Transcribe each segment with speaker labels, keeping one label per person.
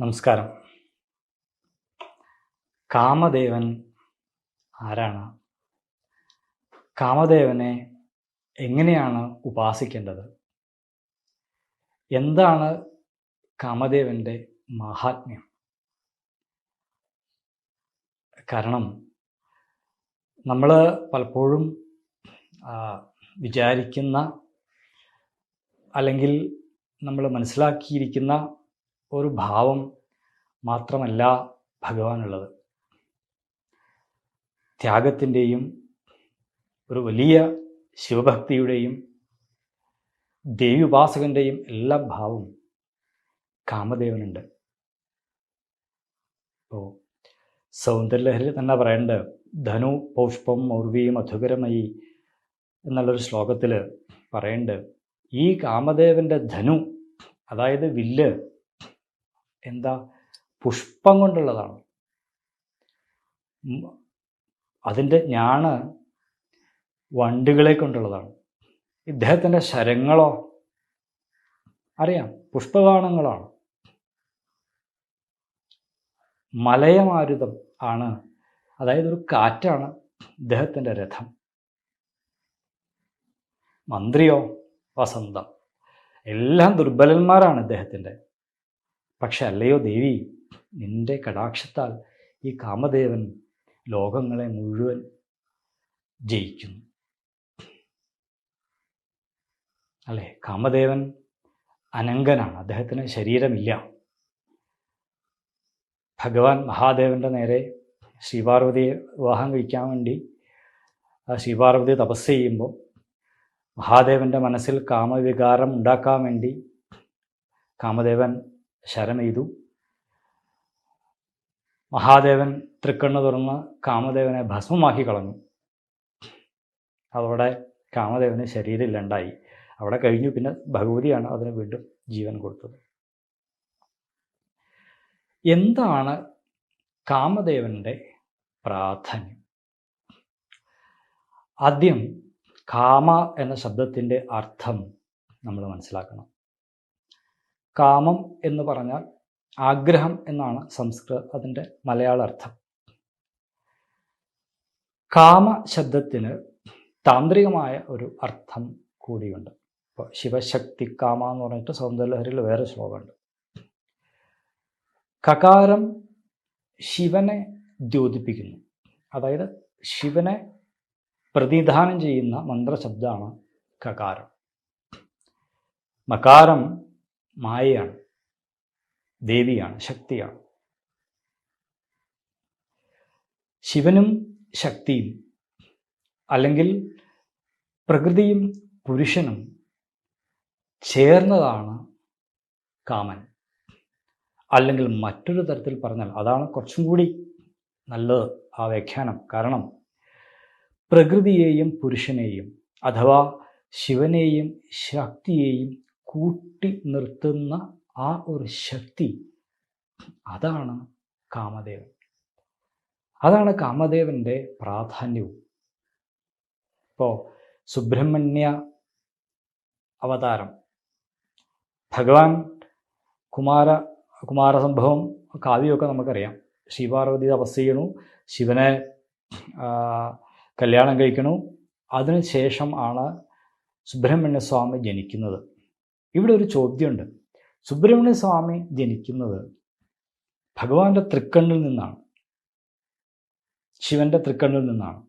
Speaker 1: നമസ്കാരം. കാമദേവൻ ആരാണ്? കാമദേവനെ എങ്ങനെയാണ് ഉപാസിക്കേണ്ടത്? എന്താണ് കാമദേവന്റെ മഹാത്മ്യം? കാരണം നമ്മൾ പലപ്പോഴും വിചാരിക്കുന്ന അല്ലെങ്കിൽ നമ്മൾ മനസ്സിലാക്കിയിരിക്കുന്ന ഒരു ഭാവം മാത്രമല്ല ഭഗവാനുള്ളത്. ത്യാഗത്തിന്റെയും ഒരു വലിയ ശിവഭക്തിയുടെയും ദേവി ഉപാസകന്റെയും എല്ലാ ഭാവവും കാമദേവനുണ്ട്. ഇപ്പോൾ സൗന്ദര്യലഹരി തന്നെ പറയേണ്ടത് ധനു പൗഷ്പം മൗർവി മധുകരമയി എന്നുള്ളൊരു ശ്ലോകത്തിൽ പറയേണ്ടത് ഈ കാമദേവന്റെ ധനു അതായത് വില്ല് എന്താ? പുഷ്പം കൊണ്ടുള്ളതാണ്. അതിന്റെ ഞാണ് വണ്ടുകളെ കൊണ്ടുള്ളതാണ്. ഇദ്ദേഹത്തിന്റെ ശരങ്ങളോ അറിയാം. പുഷ്പബാണങ്ങളാണ് മലയമാരുതം ആണ്. അതായത് ഒരു കാറ്റാണ് ഇദ്ദേഹത്തിന്റെ രഥം. മന്ത്രിയോ വസന്തം. എല്ലാം ദുർബലന്മാരാണ് ഇദ്ദേഹത്തിന്റെ. പക്ഷെ അല്ലയോ ദേവി നിന്റെ കടാക്ഷത്താൽ ഈ കാമദേവൻ ലോകങ്ങളെ മുഴുവൻ ജയിക്കുന്നു. അല്ലേ? കാമദേവൻ അനങ്കനാണ് അദ്ദേഹത്തിന് ശരീരമില്ല. ഭഗവാൻ മഹാദേവന്റെ നേരെ ശ്രീപാർവതിയെ വിവാഹം കഴിക്കാൻ വേണ്ടി ശ്രീപാർവതി തപസ് ചെയ്യുമ്പോൾ മഹാദേവന്റെ മനസ്സിൽ കാമവികാരം ഉണ്ടാക്കാൻ വേണ്ടി കാമദേവൻ ശരമെയ്തു. മഹാദേവൻ തൃക്കണ്ണ് തുറന്ന് കാമദേവനെ ഭസ്മമാക്കി കളഞ്ഞു. അതോടെ കാമദേവന് ശരീരമില്ലണ്ടായി. അവിടെ കഴിഞ്ഞു. പിന്നെ ഭഗവതിയാണ് അതിന് വീണ്ടും ജീവൻ കൊടുത്തത്. എന്താണ് കാമദേവന്റെ പ്രാധാന്യം? ആദ്യം കാമ എന്ന ശബ്ദത്തിന്റെ അർത്ഥം നമ്മൾ മനസ്സിലാക്കണം. കാമം എന്ന് പറഞ്ഞാൽ ആഗ്രഹം എന്നാണ് സംസ്കൃത അതിന്റെ മലയാള അർത്ഥം കാമ ശബ്ദത്തിന് താന്ത്രികമായ ഒരു അർത്ഥം കൂടിയുണ്ട്. ഇപ്പോൾ ശിവശക്തി കാമ എന്ന് പറഞ്ഞിട്ട് സൗന്ദര്യലഹരിയിൽ വേറെ ശ്ലോകമുണ്ട്. കകാരം ശിവനെ ദ്യോതിപ്പിക്കുന്നു. അതായത് ശിവനെ പ്രതിധാനം ചെയ്യുന്ന മന്ത്രശബ്ദമാണ് കകാരം. മകാരം മായയാണ് ദേവിയാണ് ശക്തിയാണ്. ശിവനും ശക്തിയും അല്ലെങ്കിൽ പ്രകൃതിയും പുരുഷനും ചേർന്നതാണ് കാമൻ. അല്ലെങ്കിൽ മറ്റൊരു തരത്തിൽ പറഞ്ഞാൽ അതാണ് കുറച്ചും കൂടി നല്ലത് ആ വ്യാഖ്യാനം. കാരണം പ്രകൃതിയെയും പുരുഷനെയും അഥവാ ശിവനെയും ശക്തിയെയും കൂട്ടി നിർത്തുന്ന ആ ഒരു ശക്തി അതാണ് കാമദേവൻ. അതാണ് കാമദേവന്റെ പ്രാധാന്യവും. ഇപ്പോൾ സുബ്രഹ്മണ്യ അവതാരം. ഭഗവാൻ കുമാര കുമാരസംഭവം കാവ്യമൊക്കെ നമുക്കറിയാം. ശ്രീപാർവതി തപസ് ചെയ്യണു. ശിവനെ കല്യാണം കഴിക്കണു. അതിനുശേഷം ആണ് സുബ്രഹ്മണ്യ സ്വാമി ജനിക്കുന്നത്. ഇവിടെ ഒരു ചോദ്യമുണ്ട്. സുബ്രഹ്മണ്യ സ്വാമി ജനിക്കുന്നത് ഭഗവാന്റെ തൃക്കണ്ണിൽ നിന്നാണ്. ശിവന്റെ തൃക്കണ്ണിൽ നിന്നാണ്.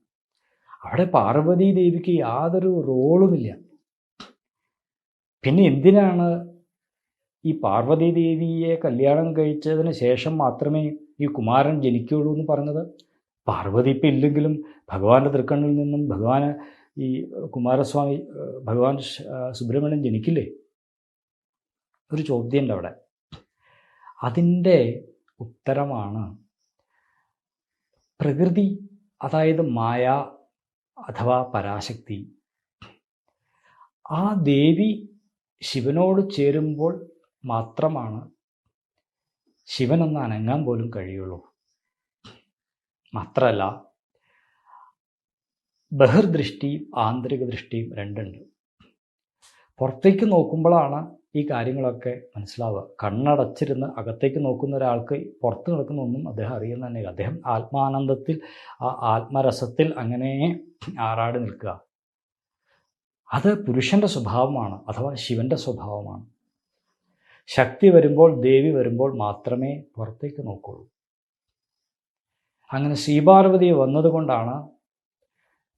Speaker 1: അവിടെ പാർവതി ദേവിക്ക് യാതൊരു റോളുമില്ല പിന്നെ എന്തിനാണ് ഈ പാർവതി ദേവിയെ കല്യാണം കഴിച്ചതിന് ശേഷം മാത്രമേ ഈ കുമാരൻ ജനിക്കുകയുള്ളൂ എന്ന് പറഞ്ഞത്? പാർവതി ഇപ്പം ഇല്ലെങ്കിലും ഭഗവാന്റെ തൃക്കണ്ണിൽ നിന്നും ഭഗവാന് ഈ കുമാരസ്വാമി ഭഗവാൻ സുബ്രഹ്മണ്യൻ ജനിക്കില്ലേ? ഒരു ചോദ്യമുണ്ട് അവിടെ. അതിന്റെ ഉത്തരമാണ് പ്രകൃതി അതായത് മായ അഥവാ പരാശക്തി. ആ ദേവി ശിവനോട് ചേരുമ്പോൾ മാത്രമാണ് ശിവനൊന്ന് അനങ്ങാൻ പോലും കഴിയുള്ളൂ. മാത്രമല്ല ബഹിർദൃഷ്ടിയും ആന്തരിക ദൃഷ്ടിയും രണ്ടുണ്ട്. പുറത്തേക്ക് നോക്കുമ്പോഴാണ് ഈ കാര്യങ്ങളൊക്കെ മനസ്സിലാവുക. കണ്ണടച്ചിരുന്ന് അകത്തേക്ക് നോക്കുന്ന ഒരാൾക്ക് പുറത്ത് നടക്കുന്ന ഒന്നും അദ്ദേഹം അറിയുന്ന തന്നെ അദ്ദേഹം ആത്മാനന്ദത്തിൽ ആ ആത്മരസത്തിൽ അങ്ങനെ ആറാടി നിൽക്കുക. അത് പുരുഷന്റെ സ്വഭാവമാണ് അഥവാ ശിവന്റെ സ്വഭാവമാണ്. ശക്തി വരുമ്പോൾ ദേവി വരുമ്പോൾ മാത്രമേ പുറത്തേക്ക് നോക്കുള്ളൂ. അങ്ങനെ ശ്രീപാർവതി വന്നതുകൊണ്ടാണ്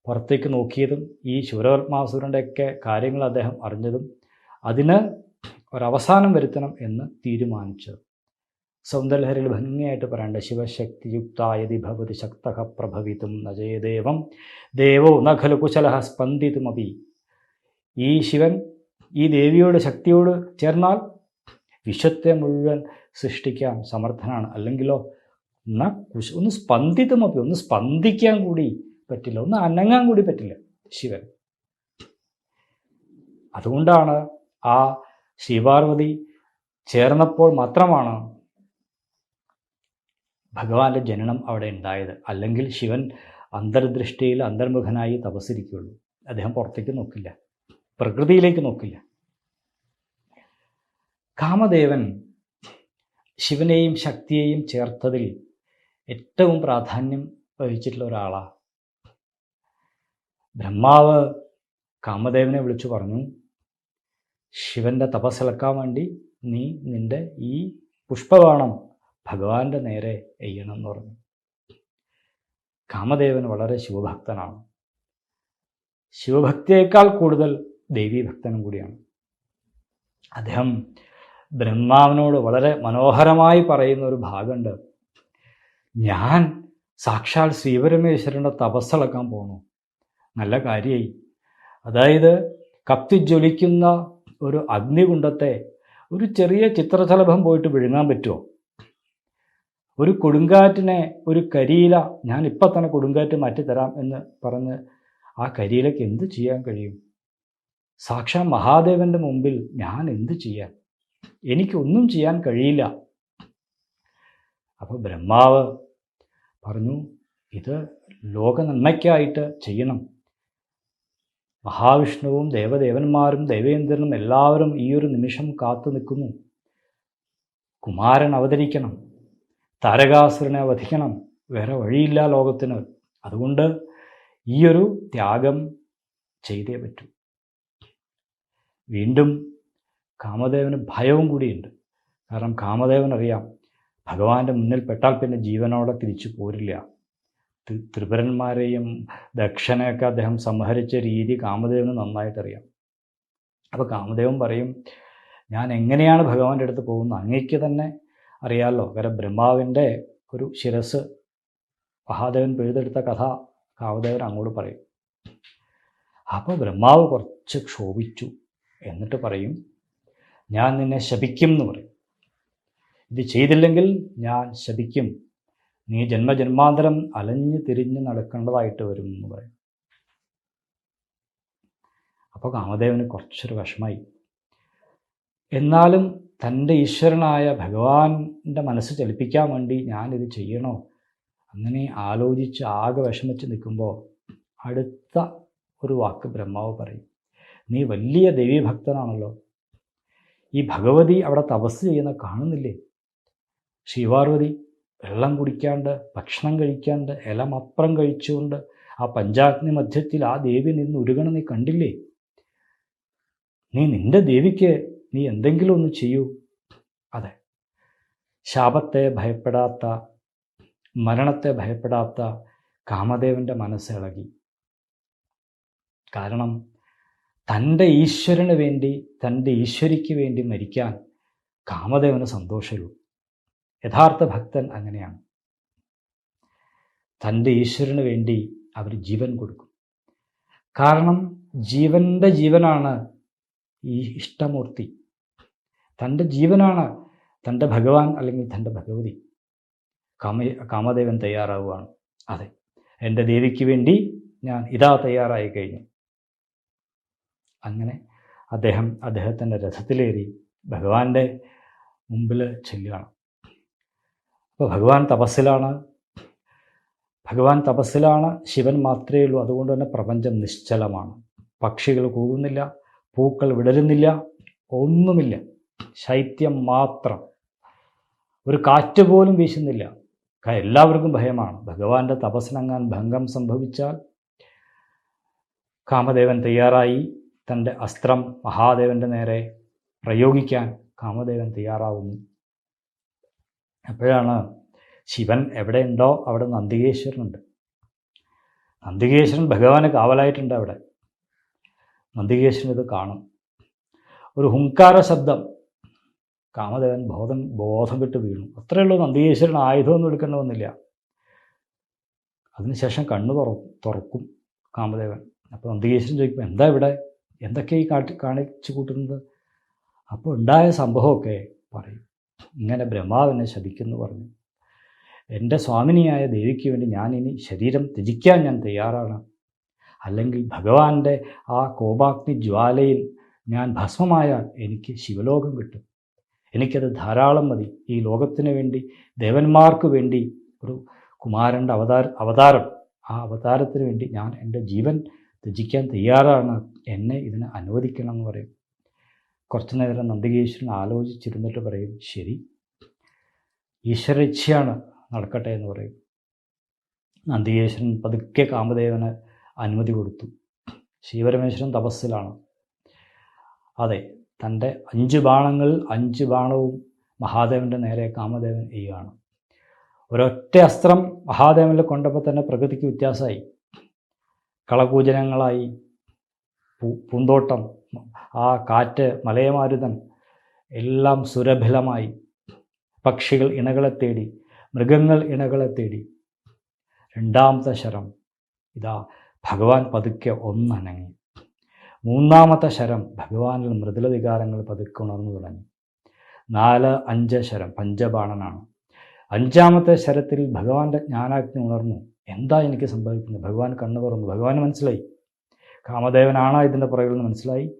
Speaker 1: പുറത്തേക്ക് നോക്കിയതും ഈ ശൂരപത്മാസുരന്റെയൊക്കെ കാര്യങ്ങൾ അദ്ദേഹം അറിഞ്ഞതും. അതിന് ഒരവസാനം വരുത്തണം എന്ന് തീരുമാനിച്ചത്. സൗന്ദര്യഹരിൽ ഭംഗിയായിട്ട് പറയേണ്ട ശിവശക്തിയുക്തായതി ഭവതി ശക്ത പ്രഭവിതും നജയദേവം ദേവോ ന ഖലു കുശല സ്പന്ദിതുമപി. ഈ ശിവൻ ഈ ദേവിയോട് ശക്തിയോട് ചേർന്നാൽ വിശ്വത്തെ മുഴുവൻ സൃഷ്ടിക്കാൻ സമർത്ഥനാണ്. അല്ലെങ്കിലോ ന കുശ ഒന്ന് സ്പന്ദിതുമപ്പി ഒന്ന് സ്പന്ദിക്കാൻ കൂടി പറ്റില്ല ഒന്ന് അനങ്ങാൻ കൂടി പറ്റില്ല ശിവൻ. അതുകൊണ്ടാണ് ആ ശ്രീപാർവതി ചേർന്നപ്പോൾ മാത്രമാണ് ഭഗവാന്റെ ജനനം അവിടെ ഉണ്ടായത്. അല്ലെങ്കിൽ ശിവൻ അന്തർദൃഷ്ടിയിൽ അന്തർമുഖനായി തപസ്സിരിക്കുകയുള്ളൂ. അദ്ദേഹം പുറത്തേക്ക് നോക്കില്ല. പ്രകൃതിയിലേക്ക് നോക്കില്ല. കാമദേവൻ ശിവനെയും ശക്തിയെയും ചേർത്തതിൽ ഏറ്റവും പ്രാധാന്യം വഹിച്ചിട്ടുള്ള ഒരാളാണ് ബ്രഹ്മാവ് കാമദേവനെ വിളിച്ചു പറഞ്ഞു ശിവന്റെ തപസ്സിളക്കാൻ വേണ്ടി നീ നിന്റെ ഈ പുഷ്പബാണം ഭഗവാന്റെ നേരെ എയ്യണം എന്ന് പറഞ്ഞു. കാമദേവൻ വളരെ ശിവഭക്തനാണ്. ശിവഭക്തിയേക്കാൾ കൂടുതൽ ദേവീഭക്തനും കൂടിയാണ്. അദ്ദേഹം ബ്രഹ്മാവിനോട് വളരെ മനോഹരമായി പറയുന്ന ഒരു ഭാഗമുണ്ട്. ഞാൻ സാക്ഷാൽ ശ്രീപരമേശ്വരന്റെ തപസ്സിളക്കാൻ പോണു. നല്ല കാര്യമായി അതായത് കത്തിജ്വലിക്കുന്ന ഒരു അഗ്നികുണ്ടത്തെ ഒരു ചെറിയ ചിത്രശലഭം പോയിട്ട് വിഴുങ്ങാൻ പറ്റുമോ? ഒരു കൊടുങ്കാറ്റിനെ ഒരു കരിയില ഞാൻ ഇപ്പം തന്നെ കൊടുങ്കാറ്റ് മാറ്റിത്തരാം എന്ന് പറഞ്ഞ് ആ കരിയിലയ്ക്ക് എന്ത് ചെയ്യാൻ കഴിയും? സാക്ഷാൽ മഹാദേവന്റെ മുമ്പിൽ ഞാൻ എന്ത് ചെയ്യാൻ? എനിക്കൊന്നും ചെയ്യാൻ കഴിയില്ല. അപ്പോൾ ബ്രഹ്മാവ് പറഞ്ഞു ഇത് ലോക നന്മയ്ക്കായിട്ട് ചെയ്യണം. മഹാവിഷ്ണുവും ദേവദേവന്മാരും ദേവേന്ദ്രനും എല്ലാവരും ഈ ഒരു നിമിഷം കാത്തു നിൽക്കുന്നു. കുമാരൻ അവതരിക്കണം. താരകാസുരനെ വധിക്കണം. വേറെ വഴിയില്ല ലോകത്തിന്. അതുകൊണ്ട് ഈയൊരു ത്യാഗം ചെയ്തേ പറ്റൂ. വീണ്ടും കാമദേവന് ഭയവും കൂടിയുണ്ട്. കാരണം കാമദേവൻ അറിയാം ഭഗവാന്റെ മുന്നിൽ പെട്ടാൽ പിന്നെ ജീവനോടെ തിരിച്ചു പോരില്ല. ത്രിപുരന്മാരെയും ദക്ഷനെയൊക്കെ അദ്ദേഹം സംഹരിച്ച രീതി കാമദേവന് നന്നായിട്ടറിയാം. അപ്പോൾ കാമദേവൻ പറയും ഞാൻ എങ്ങനെയാണ് ഭഗവാന്റെ അടുത്ത് പോകുന്നത്? അങ്ങേക്ക് തന്നെ അറിയാമല്ലോ കാരണം ബ്രഹ്മാവിന്റെ ഒരു ശിരസ് മഹാദേവൻ പിഴുതെടുത്ത കഥ കാമദേവൻ അങ്ങോട്ട് പറയും. അപ്പോൾ ബ്രഹ്മാവ് കുറച്ച് ക്ഷോഭിച്ചു. എന്നിട്ട് പറയും ഞാൻ നിന്നെ ശപിക്കും എന്ന് പറയും. ഇത് ചെയ്തില്ലെങ്കിൽ ഞാൻ ശപിക്കും. നീ ജന്മജന്മാന്തരം അലഞ്ഞു തിരിഞ്ഞ് നടക്കേണ്ടതായിട്ട് വരും എന്ന് പറയും. അപ്പോൾ കാമദേവന് കുറച്ചൊരു വിഷമായി. എന്നാലും തന്റെ ഈശ്വരനായ ഭഗവാന്റെ മനസ്സ് ചലിപ്പിക്കാൻ വേണ്ടി ഞാനിത് ചെയ്യണോ? അങ്ങനെ ആലോചിച്ച് ആകെ വിഷമിച്ച് നിൽക്കുമ്പോൾ അടുത്ത ഒരു വാക്ക് ബ്രഹ്മാവ് പറയും. നീ വലിയ ദേവീഭക്തനാണല്ലോ. ഈ ഭഗവതി അവിടെ തപസ് ചെയ്യുന്ന കാണുന്നില്ലേ? ശ്രീപാർവതി വെള്ളം കുടിക്കാണ്ട് ഭക്ഷണം കഴിക്കാണ്ട് ഇലമപ്പുറം കഴിച്ചുകൊണ്ട് ആ പഞ്ചാഗ്നി മധ്യത്തിൽ ആ ദേവി നിന്ന് ഉരുകണ നീ കണ്ടില്ലേ? നീ നിന്റെ ദേവിക്ക് നീ എന്തെങ്കിലും ഒന്ന് ചെയ്യൂ. അതെ. ശാപത്തെ ഭയപ്പെടാത്ത മരണത്തെ ഭയപ്പെടാത്ത കാമദേവന്റെ മനസ്സ് ഇളകി. കാരണം തന്റെ ഈശ്വരന് വേണ്ടി തന്റെ ഈശ്വരിക്ക് വേണ്ടി മരിക്കാൻ കാമദേവന് സന്തോഷമുള്ളൂ. യഥാർത്ഥ ഭക്തൻ അങ്ങനെയാണ്. തന്റെ ഈശ്വരന് വേണ്ടി അവർ ജീവൻ കൊടുക്കും. കാരണം ജീവന്റെ ജീവനാണ് ഈ ഇഷ്ടമൂർത്തി. തന്റെ ജീവനാണ് തന്റെ ഭഗവാൻ അല്ലെങ്കിൽ തന്റെ ഭഗവതി. കാമ കാമദേവൻ തയ്യാറാവുകയാണ്. അതെ എന്റെ ദേവിക്ക് വേണ്ടി ഞാൻ ഇതാ തയ്യാറായി കഴിഞ്ഞു. അങ്ങനെ അദ്ദേഹം അദ്ദേഹത്തിന്റെ രഥത്തിലേറി ഭഗവാന്റെ മുമ്പിൽ ചെല്ലുകയാണ്. അപ്പോൾ ഭഗവാൻ തപസ്സിലാണ്. ഭഗവാൻ തപസ്സിലാണ് ശിവൻ മാത്രമേ ഉള്ളൂ. അതുകൊണ്ട് തന്നെ പ്രപഞ്ചം നിശ്ചലമാണ്. പക്ഷികൾ കൂകുന്നില്ല പൂക്കൾ വിടരുന്നില്ല ഒന്നുമില്ല. ശൈത്യം മാത്രം. ഒരു കാറ്റ് പോലും വീശുന്നില്ല. എല്ലാവർക്കും ഭയമാണ്. ഭഗവാന്റെ തപസ്സിനങ്ങാൻ ഭംഗം സംഭവിച്ചാൽ കാമദേവൻ തയ്യാറായി. തന്റെ അസ്ത്രം മഹാദേവന്റെ നേരെ പ്രയോഗിക്കാൻ കാമദേവൻ തയ്യാറാവുന്നു. അപ്പോഴാണ് ശിവൻ എവിടെയുണ്ടോ അവിടെ നന്ദികേശ്വരനുണ്ട്. നന്ദികേശ്വരൻ ഭഗവാന് കാവലായിട്ടുണ്ട് അവിടെ. നന്ദികേശ്വരൻ ഇത് കാണും. ഒരു ഹുങ്കാര ശബ്ദം. കാമദേവൻ ബോധം ബോധം വിട്ട് വീണു. അത്രയേ ഉള്ളൂ നന്ദികേശ്വരൻ ആയുധമൊന്നും എടുക്കേണ്ട വന്നില്ല. അതിനുശേഷം കണ്ണു തുറ തുറക്കും കാമദേവൻ. അപ്പോൾ നന്ദികേശ്വരൻ ചോദിക്കും എന്താ ഇവിടെ? എന്തൊക്കെ ഈ കാട്ടി കാണിച്ചു കൂട്ടുന്നത്? അപ്പോൾ ഉണ്ടായ സംഭവമൊക്കെ പറയും. ഇങ്ങനെ ബ്രഹ്മാവിനെ ശപിക്കുന്നു പറഞ്ഞു. എന്റെ സ്വാമിനിയായ ദേവിക്ക് വേണ്ടി ഞാനിനി ശരീരം ത്യജിക്കാൻ ഞാൻ തയ്യാറാണ്. അല്ലെങ്കിൽ ഭഗവാന്റെ ആ കോപാഗ്നി ജ്വാലയിൽ ഞാൻ ഭസ്മമായാൽ എനിക്ക് ശിവലോകം കിട്ടും. എനിക്കത് ധാരാളം മതി. ഈ ലോകത്തിന് വേണ്ടി ദേവന്മാർക്ക് വേണ്ടി ഒരു കുമാരന്റെ അവതാര അവതാരം ആ അവതാരത്തിന് വേണ്ടി ഞാൻ എന്റെ ജീവൻ ത്യജിക്കാൻ തയ്യാറാണ്. എന്നെ ഇതിനെ അനുവദിക്കണം എന്ന് പറയും. കുറച്ചു നേരം നന്ദികേശ്വരൻ ആലോചിച്ചിരുന്നിട്ട് പറയും ശരി ഈശ്വരച്ഛയാണ് നടക്കട്ടെ എന്ന് പറയും. നന്ദികേശ്വരൻ പതുക്കെ കാമദേവന് അനുമതി കൊടുത്തു. ശിവരമേശ്വരൻ തപസ്സിലാണ്. അതെ തന്റെ അഞ്ച് ബാണങ്ങൾ അഞ്ച് ബാണവും മഹാദേവന്റെ നേരെ കാമദേവൻ എയ്യുകയാണ്. ഒരൊറ്റ അസ്ത്രം മഹാദേവനിൽ കൊണ്ടപ്പോൾ തന്നെ പ്രകൃതിക്ക് വ്യത്യാസമായി. കളകൂജനങ്ങളായി പൂന്തോട്ടം ആ കാറ്റ് മലയമാരുതൻ എല്ലാം സുരഭിലമായി. പക്ഷികൾ ഇണകളെ തേടി മൃഗങ്ങൾ ഇണകളെ തേടി. രണ്ടാമത്തെ ശരം. ഇതാ ഭഗവാൻ പതുക്കെ ഒന്നനങ്ങി. മൂന്നാമത്തെ ശരം ഭഗവാനിൽ മൃദുല വികാരങ്ങൾ പതുക്കെ ഉണർന്നു തുടങ്ങി. നാല് അഞ്ച് ശരം പഞ്ചബാണനാണ്. അഞ്ചാമത്തെ ശരത്തിൽ ഭഗവാന്റെ ജ്ഞാനാജ്ഞ ഉണർന്നു. എന്താ എനിക്ക് സംഭവിക്കുന്നത്? ഭഗവാൻ കണ്ണു തുറന്നു ഭഗവാൻ മനസ്സിലായി. കാമദേവനാണ് ഇതിന്റെ പുറകിൽ നിന്ന് മനസ്സിലായി.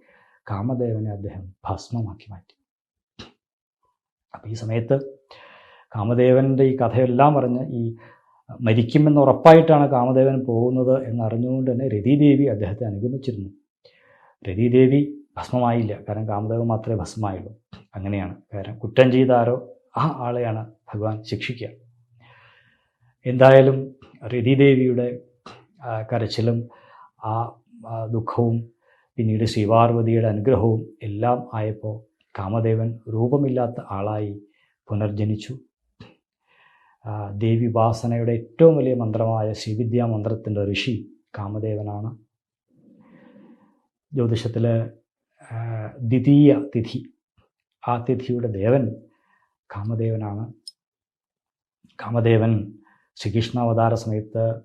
Speaker 1: കാമദേവനെ അദ്ദേഹം ഭസ്മമാക്കി മാറ്റി. അപ്പം ഈ സമയത്ത് കാമദേവന്റെ ഈ കഥയെല്ലാം പറഞ്ഞ് ഈ മരിക്കുമെന്ന് ഉറപ്പായിട്ടാണ് കാമദേവൻ പോകുന്നത് എന്നറിഞ്ഞുകൊണ്ട് തന്നെ രതിദേവി അദ്ദേഹത്തെ അനുഗമിച്ചിരുന്നു. രതിദേവി ഭസ്മമായില്ല. കാരണം കാമദേവൻ മാത്രമേ ഭസ്മമായുള്ളൂ. അങ്ങനെയാണ്. കാരണം കുറ്റം ചെയ്താരോ ആ ആളെയാണ് ഭഗവാൻ ശിക്ഷിക്കുക. എന്തായാലും രതിദേവിയുടെ കരച്ചിലും ആ ദുഃഖവും പിന്നീട് ശിവാർവതിയുടെ അനുഗ്രഹവും എല്ലാം ആയപ്പോൾ കാമദേവൻ രൂപമില്ലാത്ത ആളായി പുനർജനിച്ചു. ദേവി വാസനയുടെ ഏറ്റവും വലിയ മന്ത്രമായ ശ്രീവിദ്യാ മന്ത്രത്തിന്റെ ഋഷി കാമദേവനാണ്. ജ്യോതിഷത്തിൽ ദ്വിതീയ തിഥി ആ തിഥിയുടെ ദേവൻ കാമദേവനാണ്. കാമദേവൻ ശ്രീകൃഷ്ണ അവതാര സമയത്ത്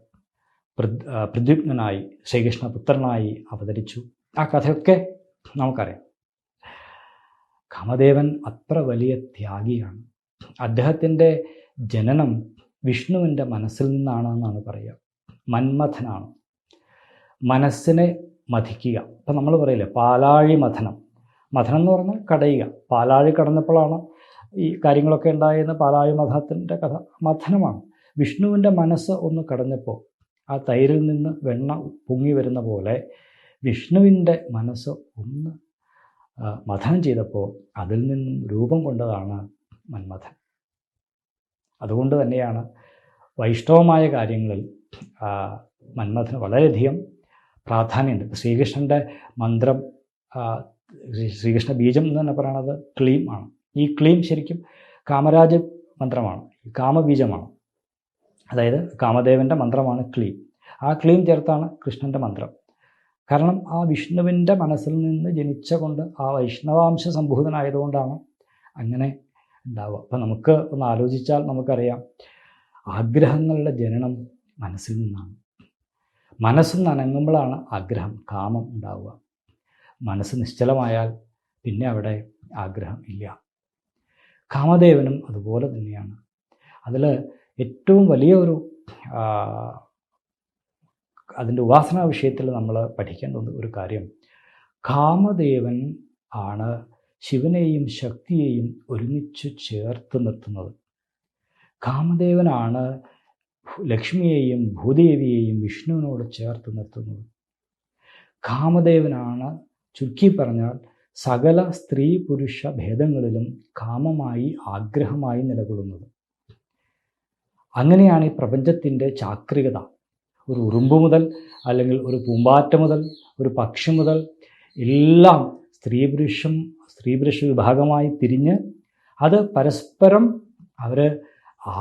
Speaker 1: പൃ- ശ്രീകൃഷ്ണപുത്രനായി ശ്രീകൃഷ്ണ പുത്രനായി അവതരിച്ചു. ആ കഥയൊക്കെ നമുക്കറിയാം. കാമദേവൻ അത്ര വലിയ ത്യാഗിയാണ്. അദ്ദേഹത്തിന്റെ ജനനം വിഷ്ണുവിന്റെ മനസ്സിൽ നിന്നാണ് എന്നാണ് പറയുക. മന്മഥനാണ്. മനസ്സിനെ മഥിക്കുക. ഇപ്പം നമ്മൾ പറയില്ലേ പാലാഴി മഥനം. മഥനം എന്ന് പറഞ്ഞാൽ കടയുക. പാലാഴി കടന്നപ്പോഴാണ് ഈ കാര്യങ്ങളൊക്കെ ഉണ്ടായെന്ന് പാലാഴി മഥനത്തിന്റെ കഥ. മഥനമാണ്. വിഷ്ണുവിന്റെ മനസ്സ് ഒന്ന് കടഞ്ഞപ്പോൾ ആ തൈരിൽ നിന്ന് വെണ്ണ പൊങ്ങി വരുന്ന പോലെ വിഷ്ണുവിന്റെ മനസ്സ് ഒന്ന് മഥനം ചെയ്തപ്പോൾ അതിൽ നിന്നും രൂപം കൊണ്ടതാണ് മന്മഥൻ. അതുകൊണ്ട് തന്നെയാണ് വൈഷ്ണവമായ കാര്യങ്ങളിൽ മന്മഥന് വളരെയധികം പ്രാധാന്യമുണ്ട്. ശ്രീകൃഷ്ണന്റെ മന്ത്രം ശ്രീകൃഷ്ണ ബീജം എന്ന് തന്നെ പറയണത് ക്ലീം ആണ്. ഈ ക്ലീം ശരിക്കും കാമരാജ മന്ത്രമാണ് കാമബീജമാണ്. അതായത് കാമദേവന്റെ മന്ത്രമാണ് ക്ലീം. ആ ക്ലീം ചേർത്താണ് കൃഷ്ണന്റെ മന്ത്രം. കാരണം ആ വിഷ്ണുവിന്റെ മനസ്സിൽ നിന്ന് ജനിച്ച കൊണ്ട് ആ വൈഷ്ണവാംശ സംഭൂതനായതുകൊണ്ടാണ് അങ്ങനെ ഉണ്ടാവുക. അപ്പം നമുക്ക് ഒന്ന് ആലോചിച്ചാൽ നമുക്കറിയാം ആഗ്രഹങ്ങളുടെ ജനനം മനസ്സിൽ നിന്നാണ്. മനസ്സ് നനങ്ങുമ്പോഴാണ് ആഗ്രഹം കാമം ഉണ്ടാവുക. മനസ്സ് നിശ്ചലമായാൽ പിന്നെ അവിടെ ആഗ്രഹം ഇല്ല. കാമദേവനും അതുപോലെ തന്നെയാണ്. അതിൽ ഏറ്റവും വലിയ ഒരു അതിന്റെ ഉപാസനാ വിഷയത്തിൽ നമ്മൾ പഠിക്കേണ്ട ഒരു കാര്യം. കാമദേവൻ ആണ് ശിവനെയും ശക്തിയെയും ഒരുമിച്ച് ചേർത്ത് നിർത്തുന്നത്. കാമദേവനാണ് ലക്ഷ്മിയെയും ഭൂദേവിയെയും വിഷ്ണുവിനോട് ചേർത്ത് നിർത്തുന്നത്. കാമദേവനാണ് ചുരുക്കി പറഞ്ഞാൽ സകല സ്ത്രീ പുരുഷ ഭേദങ്ങളിലും കാമമായി ആഗ്രഹമായി നിലകൊള്ളുന്നത്. അങ്ങനെയാണ് ഈ പ്രപഞ്ചത്തിന്റെ ചാക്രികത. ഒരു ഉറുമ്പ് മുതൽ അല്ലെങ്കിൽ ഒരു പൂമ്പാറ്റ മുതൽ ഒരു പക്ഷി മുതൽ എല്ലാം സ്ത്രീ പുരുഷം സ്ത്രീ പുരുഷ വിഭാഗമായി തിരിഞ്ഞ് അത് പരസ്പരം അവർ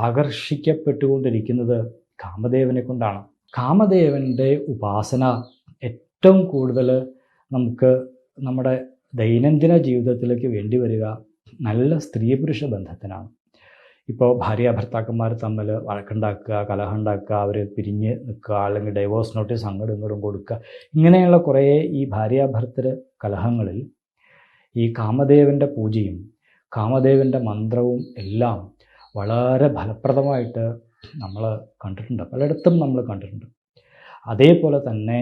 Speaker 1: ആകർഷിക്കപ്പെട്ടുകൊണ്ടിരിക്കുന്നത് കാമദേവനെ കൊണ്ടാണ്. കാമദേവന്റെ ഉപാസന ഏറ്റവും കൂടുതൽ നമുക്ക് നമ്മുടെ ദൈനംദിന ജീവിതത്തിലേക്ക് വേണ്ടി വരിക നല്ല സ്ത്രീ പുരുഷ ബന്ധത്തിനാണ്. ഇപ്പോൾ ഭാര്യ ഭർത്താക്കന്മാർ തമ്മിൽ വഴക്കുണ്ടാക്കുക കലഹം ഉണ്ടാക്കുക അവർ പിരിഞ്ഞ് നിൽക്കുക അല്ലെങ്കിൽ ഡൈവോഴ്സ് നോട്ടീസ് അങ്ങോട്ടും ഇങ്ങോട്ടും കൊടുക്കുക. ഇങ്ങനെയുള്ള കുറേ ഈ ഭാര്യ ഭർത്തൃ കലഹങ്ങളിൽ ഈ കാമദേവന്റെ പൂജയും കാമദേവന്റെ മന്ത്രവും എല്ലാം വളരെ ഫലപ്രദമായിട്ട് നമ്മൾ കണ്ടിട്ടുണ്ട്. പലയിടത്തും നമ്മൾ കണ്ടിട്ടുണ്ട്. അതേപോലെ തന്നെ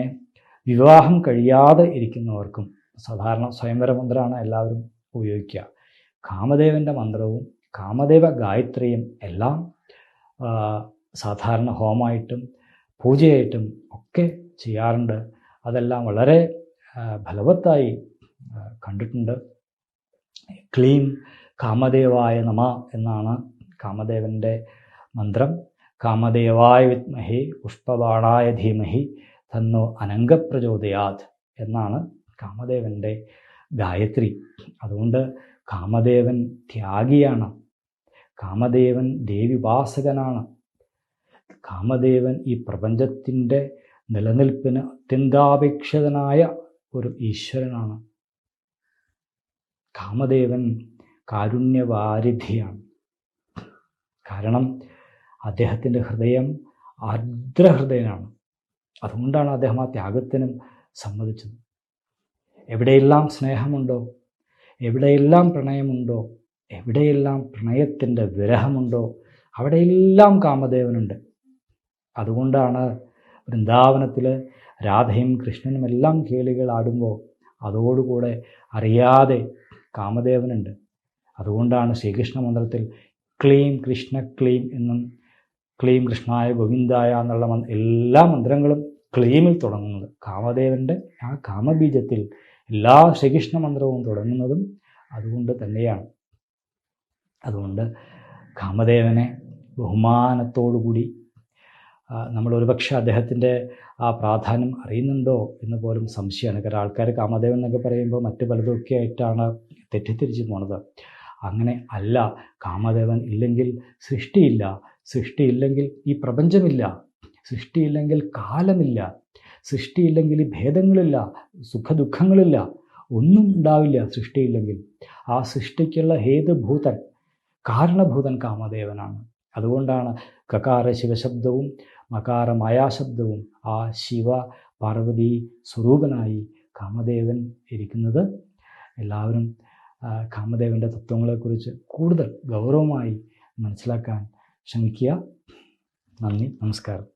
Speaker 1: വിവാഹം കഴിയാതെ ഇരിക്കുന്നവർക്കും സാധാരണ സ്വയംവര മന്ത്രമാണ് എല്ലാവരും ഉപയോഗിക്കുക. കാമദേവന്റെ മന്ത്രവും കാമദേവ ഗായത്രിയും എല്ലാം സാധാരണ ഹോമമായിട്ടും പൂജയായിട്ടും ഒക്കെ ചെയ്യാറുണ്ട്. അതെല്ലാം വളരെ ഫലവത്തായി കണ്ടിട്ടുണ്ട്. ക്ലീം കാമദേവായ നമ എന്നാണ് കാമദേവന്റെ മന്ത്രം. കാമദേവായ വിത്മഹി പുഷ്പബാണായ ധീമഹി തന്നോ അനങ്കപ്രചോദയാത് എന്നാണ് കാമദേവന്റെ ഗായത്രി. അതുകൊണ്ട് കാമദേവൻ ത്യാഗിയാണ്. കാമദേവൻ ദേവിവാസകനാണ്. കാമദേവൻ ഈ പ്രപഞ്ചത്തിന്റെ നിലനിൽപ്പിന് അത്യന്താപേക്ഷിതനായ ഒരു ഈശ്വരനാണ്. കാമദേവൻ കാരുണ്യവാരിധിയാണ്. കാരണം അദ്ദേഹത്തിന്റെ ഹൃദയം ആർദ്രഹൃദയനാണ്. അതുകൊണ്ടാണ് അദ്ദേഹം ആ ത്യാഗത്തിനും സമ്മതിച്ചത്. എവിടെയെല്ലാം സ്നേഹമുണ്ടോ എവിടെയെല്ലാം പ്രണയമുണ്ടോ എവിടെയെല്ലാം പ്രണയത്തിന്റെ വിരഹമുണ്ടോ അവിടെയെല്ലാം കാമദേവനുണ്ട്. അതുകൊണ്ടാണ് വൃന്ദാവനത്തിൽ രാധയും കൃഷ്ണനും എല്ലാം കേളികൾ ആടുമ്പോൾ അതോടുകൂടെ അറിയാതെ കാമദേവനുണ്ട്. അതുകൊണ്ടാണ് ശ്രീകൃഷ്ണ മന്ത്രത്തിൽ ക്ലീം കൃഷ്ണ ക്ലീം എന്നും ക്ലീം കൃഷ്ണായ ഗോവിന്ദായ എന്നുള്ള എല്ലാ മന്ത്രങ്ങളും ക്ലീമിൽ തുടങ്ങുന്നത്. കാമദേവന്റെ ആ കാമബീജത്തിൽ എല്ലാ ശ്രീകൃഷ്ണ മന്ത്രവും തുടങ്ങുന്നതും അതുകൊണ്ട് തന്നെയാണ്. അതുകൊണ്ട് കാമദേവനെ ബഹുമാനത്തോടുകൂടി നമ്മൾ ഒരുപക്ഷെ അദ്ദേഹത്തിന്റെ ആ പ്രാധാന്യം അറിയുന്നുണ്ടോ എന്ന് പോലും സംശയമാണ്. കാരണം ആൾക്കാർ കാമദേവൻ എന്നൊക്കെ പറയുമ്പോൾ മറ്റു പലതൊക്കെ ആയിട്ടാണ് തെറ്റിദ്ധരിച്ച് പോണത്. അങ്ങനെ അല്ല കാമദേവൻ ഇല്ലെങ്കിൽ സൃഷ്ടിയില്ല സൃഷ്ടിയില്ലെങ്കിൽ ഈ പ്രപഞ്ചമില്ല സൃഷ്ടിയില്ലെങ്കിൽ കാലമില്ല സൃഷ്ടിയില്ലെങ്കിൽ ഈ ഭേദങ്ങളില്ല സുഖദുഃഖങ്ങളില്ല ഒന്നും ഉണ്ടാവില്ല സൃഷ്ടിയില്ലെങ്കിൽ. ആ സൃഷ്ടിക്കുള്ള ഹേതുഭൂതൻ കാരണഭൂതൻ കാമദേവനാണ്. അതുകൊണ്ടാണ് കകാര ശിവശബ്ദവും മകാര മായാശബ്ദവും ആ ശിവ പാർവതി സ്വരൂപനായി കാമദേവൻ ഇരിക്കുന്നത്. എല്ലാവരും കാമദേവന്റെ തത്വങ്ങളെക്കുറിച്ച് കൂടുതൽ ഗൗരവമായി മനസ്സിലാക്കാൻ ശ്രമിക്കുക. നന്ദി നമസ്കാരം.